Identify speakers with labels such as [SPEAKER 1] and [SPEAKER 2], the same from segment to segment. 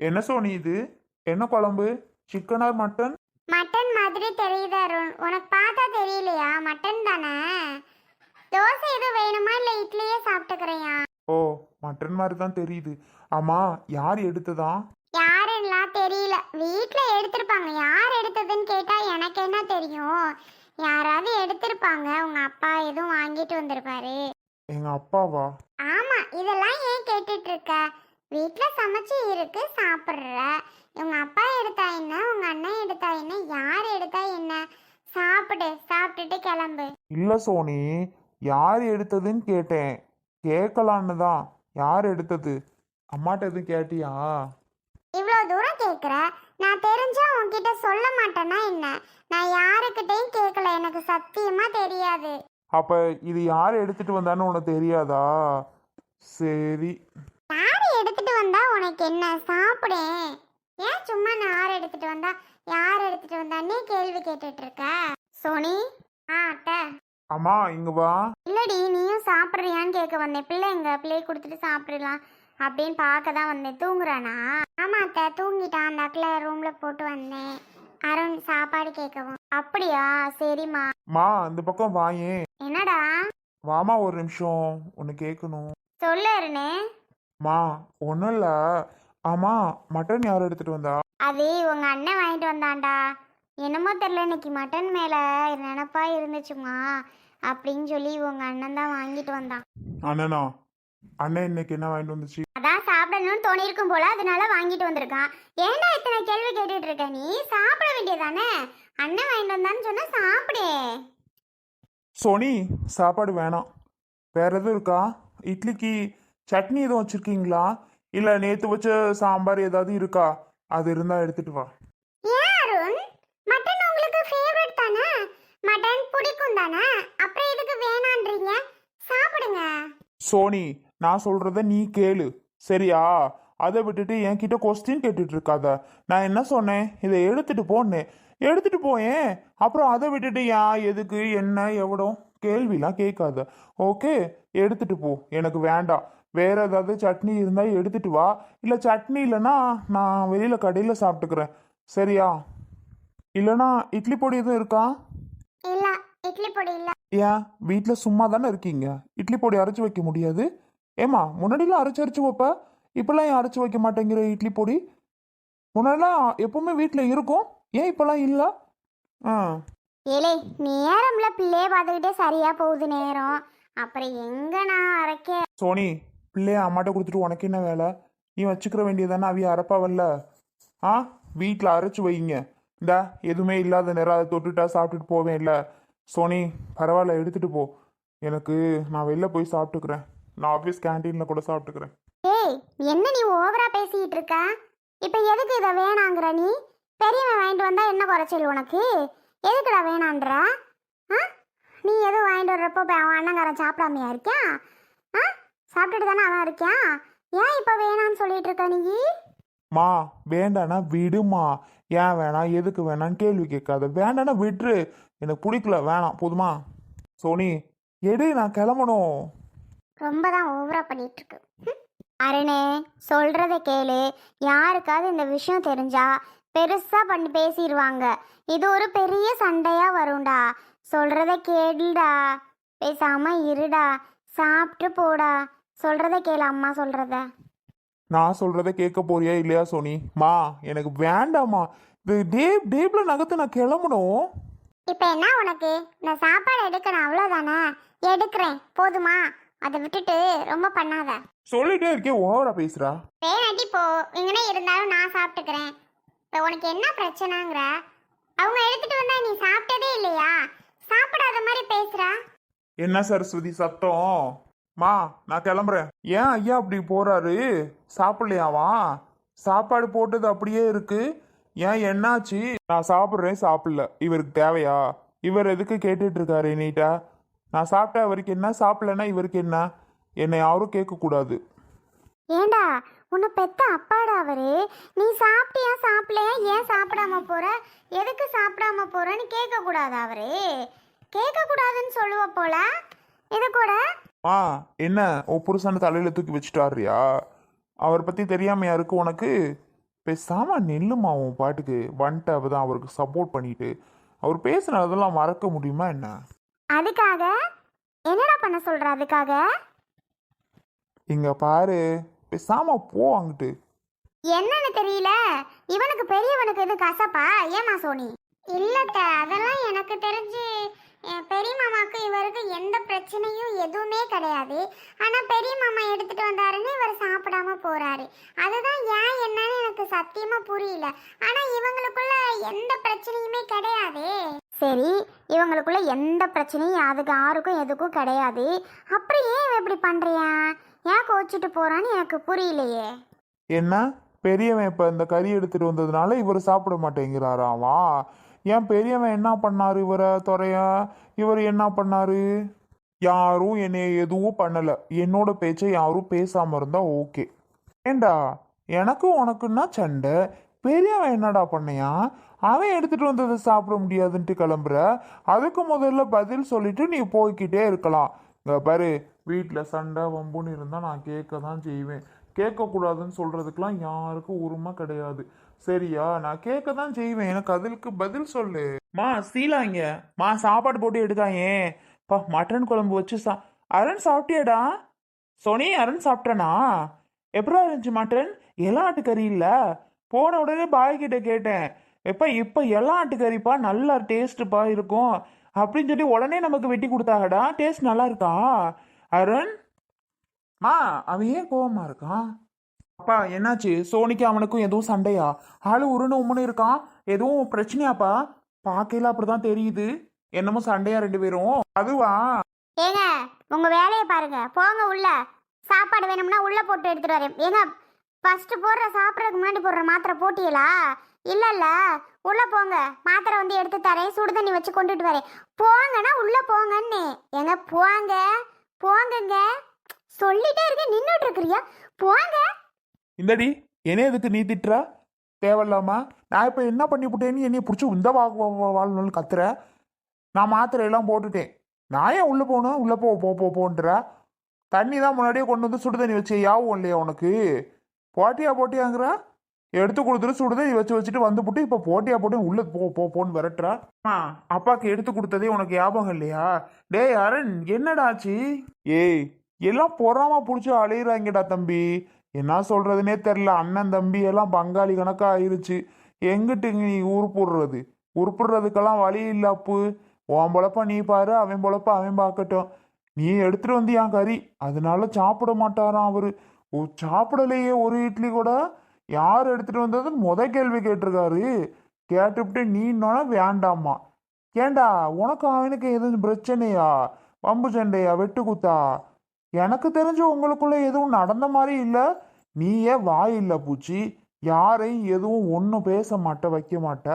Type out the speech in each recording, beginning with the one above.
[SPEAKER 1] என்ன சோனி இது? என்ன குழம்பு? சிக்கன் ஆர் மட்டன்
[SPEAKER 2] மட்டன் மாதிரி தெரியுது அருண். உனக்கு பார்த்தா தெரியலையா? மட்டன் தானே? தோசை எதுவும் வேணுமா இல்லை இட்லியே சாப்பிட்டுக்கிறையா?
[SPEAKER 1] ஓ மட்டன் மாதிரி தான் தெரியுது. ஆமா யார் எடுத்ததா?
[SPEAKER 2] யாருன்னெலாம் தெரியல. வீட்டில் எடுத்திருப்பாங்க. யார் எடுத்ததுன்னு கேட்டால் எனக்கு என்ன தெரியும்? யாராவது எடுத்திருப்பாங்க. உங்கள் அப்பா எதுவும் வாங்கிட்டு வந்திருப்பாரு.
[SPEAKER 1] எங்க அப்பாவா?
[SPEAKER 2] ஆமா இதெல்லாம் ஏன் கேட்டுட்டு இருக்க? வீட்ல சமைச்சு இருக்கு சாப்பிடுற. உங்க அப்பா எடுத்தா என்ன உங்க அண்ணன் எடுத்தா என்ன யார் எடுத்தா என்ன? சாப்பிடு சாப்பிட்டுட்டு கிளம்பு.
[SPEAKER 1] இல்ல சோனி யார் எடுத்ததுன்னு கேட்டேன். கேட்கலான்னு தான். யார் எடுத்தது? அம்மாட்ட எதுவும் கேட்டியா?
[SPEAKER 2] இவ்வளோ தூரம் கேட்குற நான் தெரிஞ்சா உன்கிட்ட சொல்ல மாட்டேன்னா என்ன? நான் யாருக்கிட்டையும் கேட்கல எனக்கு சத்தியமா தெரியாது.
[SPEAKER 1] அப்ப இது யார் எடுத்துட்டு வந்தான்னு உனக்கு தெரியாதா? சரி.
[SPEAKER 2] எடுத்துட்டு வந்தா உனக்கு என்ன? சாப்பிடு. ஏன் சும்மா நான் யார் எடுத்துட்டு வந்தா? யார் எடுத்துட்டு வந்தான்னே கேள்வி கேட்டுட்டு இருக்க சோனி? ஆ அத்தை.
[SPEAKER 1] அம்மா இங்க வா.
[SPEAKER 2] இல்லடி நீயும் சாப்பிட்றியான்னு கேட்க வந்தேன். பிள்ளை எங்க பிள்ளையை கொடுத்துட்டு சாப்பிடலாம் அப்படின்னு பார்க்க தான் வந்தேன். தூங்குறானா? ஆமா அத்தை. தூங்கிட்டான். அந்த அக்கில் ரூம்ல போட்டு வந்தேன். அருண் சாப்பாடு கேட்கவும். அப்படியா? சரிம்மா.
[SPEAKER 1] மா இந்த பக்கம் வாயே
[SPEAKER 2] என்னடா?
[SPEAKER 1] வாமா ஒரு நிமிஷம். ஒன்று கேட்கணும்.
[SPEAKER 2] சொல்லு அருணே.
[SPEAKER 1] மா ஒன்றும் இல்லை. ஆமா மட்டன் யார் எடுத்துட்டு வந்தா?
[SPEAKER 2] அது உங்க அண்ணன் வாங்கிட்டு வந்தான்டா. என்னமோ தெரில இன்னைக்கு மட்டன் மேல நினப்பா இருந்துச்சுமா அப்படின்னு சொல்லி உங்க அண்ணன் தான் வாங்கிட்டு வந்தான்
[SPEAKER 1] அண்ணனா? அண்ணன் இன்னைக்கு என்ன வாங்கிட்டு வந்துச்சு?
[SPEAKER 2] அதான் சாப்பிடணும்னு தோணியிருக்கும் போல அதனால வாங்கிட்டு வந்திருக்கான். ஏன்டா இத்தனை கேள்வி கேட்டுட்டு இருக்க நீ? சாப்பிட வேண்டியதானே? அண்ணன் வாங்கிட்டு வந்தான்னு சொன்னா சாப்பிடு.
[SPEAKER 1] சோனி சாப்பாடு வேணாம். வேற எதுவும் இருக்கா? இட்லிக்கு சட்னி எதுவும் வச்சிருக்கீங்களா? இல்லை நேற்று வச்ச சாம்பார் ஏதாவது இருக்கா? அது இருந்தால் எடுத்துட்டு வா.
[SPEAKER 2] மட்டன் உங்களுக்கு ஃபேவரட் தானே? மட்டன் பிடிக்கும் தானே? அப்புறம் எதுக்கு வேணான்றீங்க? சாப்பிடுங்க.
[SPEAKER 1] சோனி நான் சொல்றத நீ கேளு. சரியா? அதை விட்டுட்டு என்கிட்ட கொஸ்டின் கேட்டுட்டு இருக்காத. நான் என்ன சொன்னேன்? இதை எடுத்துட்டு போன்னேன் எடுத்துட்டு போயேன். அப்புறம் அதை விட்டுட்டு ஏன் எதுக்கு என்ன எவ்வளோ? கேள்விலாம் கேட்காத. ஓகே எடுத்துட்டு போ. எனக்கு வேண்டாம். வேற ஏதாவது சட்னி இருந்தா எடுத்துட்டு வா. இல்லை சட்னி இல்லைன்னா நான் வெளியில கடையில் சாப்பிட்டுக்கிறேன். சரியா? இல்லைன்னா இட்லி பொடி எதுவும் இருக்கா?
[SPEAKER 2] இல்ல இட்லி பொடி இல்ல.
[SPEAKER 1] ஏன்? வீட்டில் சும்மா தானே இருக்கீங்க? இட்லி பொடி அரைச்சி வைக்க முடியாது. ஏமா முன்னாடிலாம் அரைச்சி அரைச்சி வைப்ப? இப்போல்லாம் ஏன் அரைச்சி வைக்க மாட்டேங்கிற இட்லி பொடி? முன்னாடிலாம் எப்பவுமே வீட்டில் இருக்கும். ஏன் இப்போல்லாம் இல்லை? ஆ.
[SPEAKER 2] ஏலே நேரம்ல பிள்ளைய பார்த்துக்கிட்டே சரியா போகுது நேரம். அப்புறம் எங்க நான் அரைக்க?
[SPEAKER 1] சோனி பிள்ளைய அம்மாட்ட கொடுத்துட்டு உனக்கு என்ன வேலை? நீ வச்சுக்கிற வேண்டியதானே அவிய அரைப்பாவல்ல? ஆ? வீட்டில் அரைச்சி வைங்க. இந்தா எதுவுமே இல்லாத நேரம் அதை தொட்டுட்டா சாப்பிட்டுட்டு போவேன் இல்லை. சோனி பரவாயில்ல எடுத்துட்டு போ. எனக்கு நான் வெளில போய் சாப்பிட்டுக்கிறேன். நான் ஆஃபீஸ் கேன்டீனில் கூட சாப்பிட்டுக்கிறேன்.
[SPEAKER 2] ஏய் என்ன நீ ஓவரா பேசிக்கிட்டு இருக்க? இப்போ எதுக்கு இதை வேணாங்கிற நீ? பெரியவன் வாங்கிட்டு வந்தா என்ன குறைச்சல் உனக்கு? எதுக்குடா வேணான்ற? ஆ? நீ எதுவும் வாங்கிட்டு வர்றப்போ அவன் அண்ணங்காரன் சாப்பிடாமையா இருக்கியா? ஆ? சாப்பிட்டுட்டு தானே அவன் இருக்கியான் ஏன் இப்போ வேணான்னு சொல்லிட்டு இருக்க நீ?
[SPEAKER 1] மா வேண்டானா விடுமா. ஏன் வேணாம்? எதுக்கு வேணாம்னு கேள்வி கேட்காத. வேண்டானா விட்டுரு. எனக்கு பிடிக்கல. வேணாம். போதுமா? சோனி எடு நான் கிளம்பணும்.
[SPEAKER 2] ரொம்ப தான் ஓவரா பண்ணிட்டு இருக்கு. அருணே சொல்றத கேளு. யாருக்காவது இந்த விஷயம் தெரிஞ்சா பெருசா பண்ணி பேசிடுவாங்க இது ஒரு பெரிய சண்டையா வரும்டா. சொல்றத கேளுடா. பேசாம இருடா. சாப்பிட்டு போடா. சொல்றத கேளு அம்மா சொல்றத.
[SPEAKER 1] நான் சொல்றத கேட்க போறியா இல்லையா சோனி? மா எனக்கு வேண்டாம்மா. இது டேப் டேப்ல நகர்த்து நான் கிளம்பணும்.
[SPEAKER 2] இப்போ என்ன உனக்கு? இந்த சாப்பாடு எடுக்கணும் அவ்வளோதானே எடுக்கிறேன் போதுமா? அதை விட்டுட்டு ரொம்ப பண்ணாத.
[SPEAKER 1] சொல்லிட்டே இருக்கே ஓவரா பேசுறா.
[SPEAKER 2] வேணாட்டி போ. இங்கனே இருந்தாலும் நான் சாப்பிட்டுக்கிறேன். இப்போ உனக்கு என்ன பிரச்சனைங்கிற? அவங்க எடுத்துட்டு வந்தா நீ சாப்பிட்டதே இல்லையா? சாப்பிடாத மாதிரி பேசுறா.
[SPEAKER 1] என்ன சரஸ்வதி சத்தம்? மா நான் கிளம்புறேன். ஏன் ஐயா அப்படி போறாரு? சாப்பிடலையாவா சாப்பாடு போட்டது அப்படியே இருக்கு. ஏன் என்னாச்சு? நான் சாப்பிட்றேன் சாப்பிடல. இவருக்கு தேவையா? இவர் எதுக்கு கேட்டுட்டு இருக்காரு நீட்டா நான் சாப்பிட்டா அவருக்கு என்ன? சாப்பிடலன்னா இவருக்கு என்ன? என்னை யாரும் கேட்கக்கூடாது.
[SPEAKER 2] ஏண்டா உன்னை பெத்த அப்பாடா அவரு? நீ சாப்பிட்டியா சாப்பிடலையா? ஏன் சாப்பிடாம போற? எதுக்கு சாப்பிடாம போறன்னு கேட்க கூடாது அவரு? கேட்க கூடாதுன்னு சொல்லுவ போல. இது கூட
[SPEAKER 1] ஆ என்ன? உன் புருஷனை தலையில தூக்கி வச்சுட்டாருயா? அவரை பத்தி தெரியாமையா இருக்கு உனக்கு? பேசாம நெல்லுமா உன் பாட்டுக்கு? வந்துட்டு அப்பதான் அவருக்கு சப்போர்ட் பண்ணிட்டு. அவர் பேசுனதெல்லாம் மறக்க முடியுமா என்ன?
[SPEAKER 2] அதுக்காக? என்னடா பண்ண சொல்ற அதுக்காக?
[SPEAKER 1] இங்க பாரு. பேசாம போ அங்கிட்டு.
[SPEAKER 2] என்னன்னு தெரியல. இவனுக்கு பெரியவனுக்கு எது கசப்பா? ஏமா சோனி? இல்லத்த அதெல்லாம் எனக்கு தெரிஞ்சு என் பெரிய பிரச்சனையும் எதுவுமே கிடையாது. ஆனால் பெரிய மாமா எடுத்துட்டு வந்தாருன்னு இவர் சாப்பிடாம போறாரு. அதுதான் ஏன் என்னன்னு எனக்கு சத்தியமாக புரியல. ஆனால் இவங்களுக்குள்ள எந்த பிரச்சனையுமே கிடையாது. சரி இவங்களுக்குள்ள எந்த பிரச்சனையும் அதுக்கு யாருக்கும் எதுக்கும் கிடையாது. அப்புறம் ஏன் இப்படி பண்ணுறியா ஏன் கோச்சிட்டு போறான்னு எனக்கு புரியலையே.
[SPEAKER 1] என்ன? பெரியவன் இப்போ இந்த கறி எடுத்துட்டு வந்ததுனால இவர் சாப்பிட மாட்டேங்கிறாராவா ஏன் பெரியவன் என்ன பண்ணாரு இவரை துறைய? இவர் என்ன பண்ணாரு? யாரும் என்னை எதுவும் பண்ணலை. என்னோட பேச்சை யாரும் பேசாமல் இருந்தா ஓகே. ஏண்டா? எனக்கும் உனக்குன்னா சண்டை. பெரியவன் என்னடா பண்ணையா? அவன் எடுத்துட்டு வந்ததை சாப்பிட முடியாதுன்ட்டு கிளம்புற. அதுக்கு முதல்ல பதில் சொல்லிட்டு நீ போய்கிட்டே இருக்கலாம். இங்க பாரு வீட்டில் சண்டை வம்புன்னு இருந்தால் நான் கேட்க தான் செய்வேன். கேட்கக்கூடாதுன்னு சொல்கிறதுக்கெலாம் யாருக்கும் உரிமை கிடையாது. சரியா? நான் கேட்க தான் செய்வேன். எனக்கு அதுக்கு பதில் சொல்லு. மா சீலாங்க மா சாப்பாடு போட்டு எடுத்தாயே பா மட்டன் குழம்பு வச்சு சா அரண் சாப்பிட்டியாடா. சோனி அரண் சாப்பிட்டனா? எப்படா இருந்துச்சு மட்டன்? எல்லாம் ஆட்டுக்கறி இல்லை. போன உடனே பாய் கிட்ட கேட்டேன். எப்பா இப்போ எல்லாம் ஆட்டுக்கறிப்பா நல்லா டேஸ்ட்டுப்பா இருக்கும். அப்படின்னு சொல்லி உடனே நமக்கு வெட்டி கொடுத்தாங்கடா. டேஸ்ட் நல்லா இருக்கா? அருண்? மா அவன் ஏன் கோவமா இருக்கான்? அப்பா என்னாச்சு? சோனிக்கு அவனுக்கும் எதுவும் சண்டையா? ஆளு உருன்னு உம்முன்னு இருக்கான்? எதுவும் பிரச்சனையாப்பா? பார்க்கல அப்படிதான் தெரியுது. என்னமோ சண்டையா ரெண்டு பேரும். அதுவா?
[SPEAKER 2] ஏங்க உங்க வேலையை பாருங்க. போங்க உள்ள. சாப்பாடு வேணும்னா உள்ள போட்டு எடுத்துட்டு வரேன். ஏங்க ஃபர்ஸ்ட் போடுற சாப்பிட்றதுக்கு முன்னாடி போடுற மாத்திரை போட்டியலா? இல்ல இல்ல. உள்ள போங்க. மாத்திரை வந்து எடுத்து தரேன். சுடு தண்ணி வச்சு கொண்டுட்டு வரேன். போங்கன்னா உள்ள போங்கன்னு. ஏங்க போங்க. போங்கங்க. சொல்லிட்டே இருக்க நின்றுட்டு இருக்கிறியா? போங்க.
[SPEAKER 1] இந்தடி என்ன எதுக்கு நீ திட்டுற? தேவையில்லாமா. நான் இப்போ என்ன பண்ணி விட்டேன்னு என்னைய பிடிச்சி இந்த வா வா- வா- வாழ்நாள் கத்துற. நான் மாத்திரை எல்லாம் போட்டுட்டேன். நான் ஏன் உள்ளே போகணும்? உள்ளே போ போ போ போன்ற. தண்ணி தான் முன்னாடியே கொண்டு வந்து சுடு தண்ணி வச்சு யாவும் இல்லையா உனக்கு? போட்டியா போட்டியாங்கிற? எடுத்து கொடுத்துட்டு சுடு தண்ணி வச்சு வச்சுட்டு வந்து போட்டு இப்போ போட்டியா போட்டு உள்ளே போ போ போன்னு விரட்டுறா. ஆ அப்பாக்கு எடுத்து கொடுத்ததே உனக்கு ஞாபகம் இல்லையா? டேய் அரண் என்னடாச்சு ஏய் எல்லாம் பொறாம பிடிச்சி அலையிறாங்கடா தம்பி. என்ன சொல்றதுனே தெரில அண்ணன் தம்பி எல்லாம் பங்காளி கணக்காக ஆயிருச்சு. எங்கிட்டு நீ உருப்புடுறது? உருப்புடுறதுக்கெல்லாம் வழி இல்லை அப்பு. உன் பொழப்ப நீ பாரு அவன் பொழப்ப அவன் பார்க்கட்டும். நீ எடுத்துட்டு வந்து என் கறி. அதனால சாப்பிட மாட்டாராம் அவரு. ஓ சாப்பிடலையே ஒரு இட்லி கூட? யார் எடுத்துட்டு வந்தது? முத கேள்வி கேட்டிருக்காரு. கேட்டுவிட்டு நீ வேண்டாமா ஏண்டா உனக்கு அவனுக்கு எதுவும் பிரச்சனையா? வம்பு சண்டையா? வெட்டு குத்தா? எனக்கு தெரிஞ்சு உங்களுக்குள்ள எதுவும் நடந்த மாதிரி இல்லை. நீயே வாய் இல்லை பூச்சி. யாரையும் எதுவும் ஒன்றும் பேச மாட்ட வைக்க மாட்ட.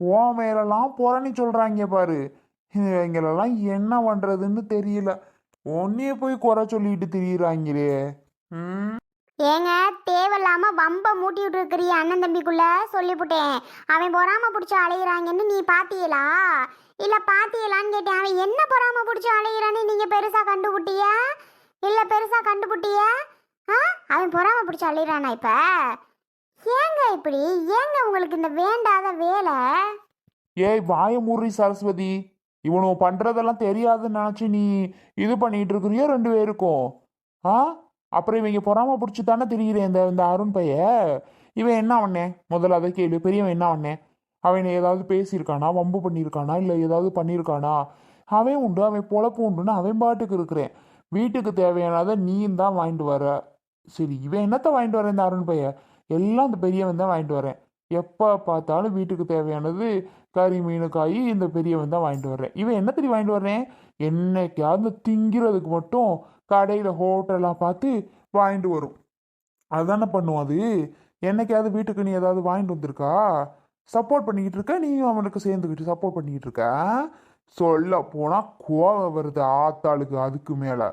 [SPEAKER 1] ஓ மேலெல்லாம் புறணி சொல்கிறாங்க பாரு. எங்களெல்லாம் என்ன பண்ணுறதுன்னு தெரியல. ஒன்னே போய் குறை சொல்லிட்டு திரியிறாங்களே. ம்.
[SPEAKER 2] ஏங்க தேவையில்லாம வம்ப மூட்டி விட்டு அண்ணன் தம்பிக்குள்ள? சொல்லிவிட்டேன் அவன் பொறாம பிடிச்சி அலையிறாங்கன்னு நீ பாத்தியலா? இல்ல பாத்தியலான்னு கேட்டேன். அவன் என்ன பொறாம பிடிச்சி அலையிறான்னு நீங்க பெருசா கண்டுபிட்டிய? இல்ல பெருசா கண்டுபிட்டிய? ஆ? அவன் பொறாம பிடிச்சி அலையிறானா இப்போ? ஏங்க இப்படி? ஏங்க உங்களுக்கு இந்த வேண்டாத வேலை?
[SPEAKER 1] ஏய் வாயமூரி சரஸ்வதி. இவனு பண்றதெல்லாம் தெரியாதுன்னு நினைச்சு நீ இது பண்ணிட்டு இருக்கிறியோ ரெண்டு பேருக்கும். ஆ? அப்புறம் இவங்க பொறாம பிடிச்சி தானே தெரிகிறேன் இந்த இந்த அருண் பைய? இவன் என்ன பண்ணேன் முதல்ல அதை கேளு. பெரியவன் என்ன பண்ணேன் அவன் ஏதாவது பேசியிருக்கானா? வம்பு பண்ணியிருக்கானா? இல்லை ஏதாவது பண்ணியிருக்கானா? அவன் உண்டு அவன் பொழப்பு உண்டுன்னு அவன் பாட்டுக்கு இருக்கிறேன். வீட்டுக்கு தேவையானதை நீயும் தான் வாங்கிட்டு வர. சரி இவன் என்னத்தை வாங்கிட்டு வரேன் இந்த அருண் பைய? எல்லாம் இந்த பெரியவன் தான் வாங்கிட்டு வரேன். எப்போ பார்த்தாலும் வீட்டுக்கு தேவையானது கறி மீன் காய் இந்த பெரியவன் தான் வாங்கிட்டு வர்றேன். இவன் என்ன தெரியும் வாங்கிட்டு வர்றேன்? என்னைக்காவது திங்கிறதுக்கு மட்டும் கடையில் ஹோட்டலாக பார்த்து வாங்கிட்டு வரும். அதானே பண்ணுவோம் அது? என்னைக்காவது வீட்டுக்கு நீ ஏதாவது வாங்கிட்டு வந்திருக்கா? சப்போர்ட் பண்ணிக்கிட்டு இருக்க? நீயும் அவனுக்கு சேர்ந்துக்கிட்டு சப்போர்ட் பண்ணிக்கிட்டு இருக்க? சொல்ல போனால் கோவம் வருது ஆத்தாளுக்கு அதுக்கு மேலே.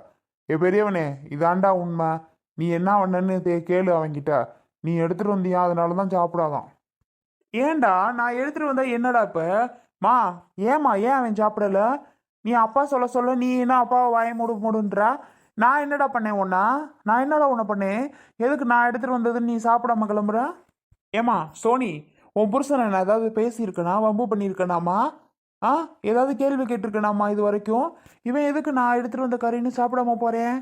[SPEAKER 1] ஏ பெரியவனே இதாண்டா உண்மை. நீ என்ன பண்ணன்னு தே- கேளு அவன்கிட்ட. நீ எடுத்துட்டு வந்தியா? அதனால தான் சாப்பிடாதான். ஏன்டா நான் எடுத்துட்டு வந்தா என்னடா இப்ப? மா ஏமா ஏன் அவன் சாப்பிடல? நீ அப்பா சொல்ல சொல்ல நீ என்ன அப்பாவை வாய மூடு மூடுன்றா? நான் என்னடா பண்ணேன் உன்னா? நான் என்னடா உன்னை பண்ணேன்? எதுக்கு நான் எடுத்துட்டு வந்ததுன்னு நீ சாப்பிடாம கிளம்புற? ஏமா சோனி உன் புருஷனை நான் ஏதாவது பேசியிருக்கனா? வம்பு பண்ணியிருக்கனாமா? ஆ ஏதாவது கேள்வி கேட்டிருக்கனாமா இது வரைக்கும்? இவன் எதுக்கு நான் எடுத்துட்டு வந்த கறின்னு சாப்பிடாம போறேன்?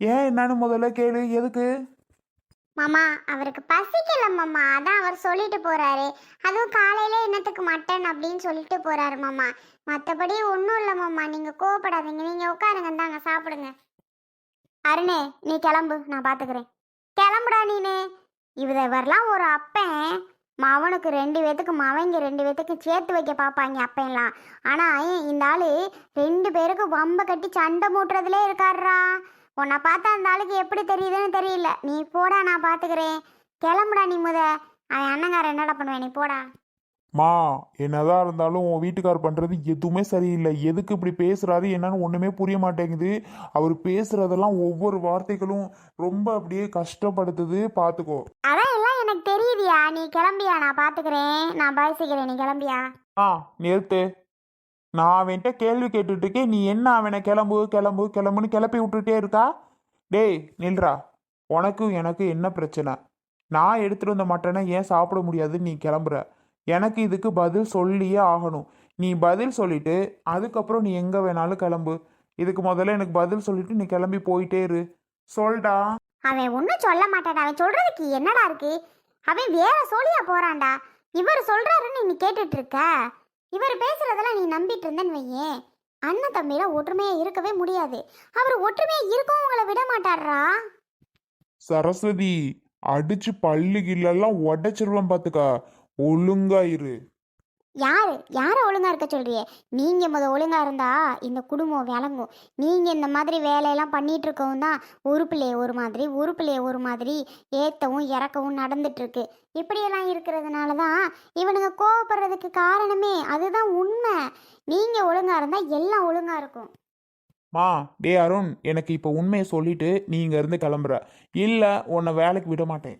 [SPEAKER 1] ஏன் என்னன்னு முதல்ல கேளு எதுக்கு?
[SPEAKER 2] மாமா அவருக்கு பசிக்கல மாமா. அதான் அவர் சொல்லிட்டு போறாரு. அதுவும் காலையில என்னத்துக்கு மட்டன் அப்படின்னு சொல்லிட்டு போறாரு மாமா. மற்றபடி ஒன்றும் இல்லை மாமா. நீங்க கோவப்படாதீங்க. நீங்க உட்காருங்க. தாங்க சாப்பிடுங்க. அருணே நீ கிளம்பு. நான் பாத்துக்கிறேன். கிளம்புடா நீனு. இவத வரலாம் ஒரு அப்பன். மவனுக்கு ரெண்டு பேத்துக்கு மவங்க ரெண்டு பேத்துக்கு சேர்த்து வைக்க பார்ப்பாங்க அப்பெல்லாம் ஆனா இந்த ஆள் ரெண்டு பேருக்கு வம்பை கட்டி சண்டை மூட்டுறதுலே இருக்காருடா. உன்னை பார்த்தா அந்த ஆளுக்கு எப்படி தெரியுதுன்னு தெரியல. நீ போடா நான் பார்த்துக்கிறேன் கிளம்புடா நீ முத. அவன் அண்ணங்கார என்னடா பண்ணுவேன்? நீ போடா.
[SPEAKER 1] மா என்னதான் இருந்தாலும் உன் வீட்டுக்கார் பண்றது எதுவுமே சரியில்லை. எதுக்கு இப்படி பேசுறாரு? என்னன்னு ஒண்ணுமே புரிய மாட்டேங்குது. அவர் பேசுறதெல்லாம் ஒவ்வொரு வார்த்தைகளும் ரொம்ப அப்படியே கஷ்டப்படுத்துது. பாத்துக்கோ.
[SPEAKER 2] அதான் எல்லாம் எனக்கு தெரியுதியா. நீ கிளம்பியா? நான் பார்த்துக்கிறேன் நான் பேசிக்கிறேன் நீ கிளம்பியா?
[SPEAKER 1] ஆ நிறுத்து. நான் அவன்கிட்ட கேள்வி கேட்டுட்டு இருக்கேன் நீ என்ன அவனை கிளம்பு கிளம்பு கிளம்புன்னு கிளப்பி விட்டுட்டே இருக்கா? டேய் நில்றா. உனக்கும் எனக்கு என்ன பிரச்சனை? நான் எடுத்துட்டு வந்த மட்டனை ஏன் சாப்பிட முடியாதுன்னு நீ கிளம்புற. எனக்கு இதுக்கு பதில் சொல்லியே ஆகணும். நீ பதில் சொல்லிட்டு அதுக்கப்புறம் நீ எங்கே வேணாலும் கிளம்பு. இதுக்கு முதல்ல எனக்கு பதில் சொல்லிட்டு நீ கிளம்பி போயிட்டே இரு. சொல்டா.
[SPEAKER 2] அவன் ஒன்றும் சொல்ல மாட்டான்டா. அவன் சொல்றதுக்கு என்னடா இருக்கு? அவன் வேற சொல்லியா போறான்டா. இவர் சொல்றாருன்னு நீ கேட்டுட்டு இருக்க. இவர் பேசுறதெல்லாம் நீ நம்பிட்டு இருந்தேன்னு வையேன் அண்ணன் தம்பியில ஒற்றுமையா இருக்கவே முடியாது. அவர் ஒற்றுமையா இருக்கவும் உங்களை விட மாட்டாரா?
[SPEAKER 1] சரஸ்வதி அடிச்சு பல்லு கில்லெல்லாம் உடைச்சிருவேன் பாத்துக்கா. ஒழுங்கா இரு.
[SPEAKER 2] யாரு? யார ஒழுங்கா இருக்க சொல்றியே? நீங்க முத ஒழுங்கா இருந்தா இந்த குடும்பம் விளங்கும். நீங்க இந்த மாதிரி வேலையெல்லாம் பண்ணிட்டு இருக்கவும் தான் உறுப்பிலே ஒரு மாதிரி உறுப்பிலே ஒரு மாதிரி ஏத்தவும் இறக்கவும் நடந்துட்டு இருக்கு இப்படியெல்லாம் இருக்கிறதுனால தான் இவனுங்க கோவப்படுறதுக்கு காரணமே அதுதான் உண்மை. நீங்க ஒழுங்கா இருந்தா எல்லாம் ஒழுங்கா இருக்கும்.
[SPEAKER 1] மா டே அருண் எனக்கு இப்போ உண்மையை சொல்லிட்டு நீ இங்க இருந்து கிளம்புற. இல்ல உன்னை வேலைக்கு விட மாட்டேன்.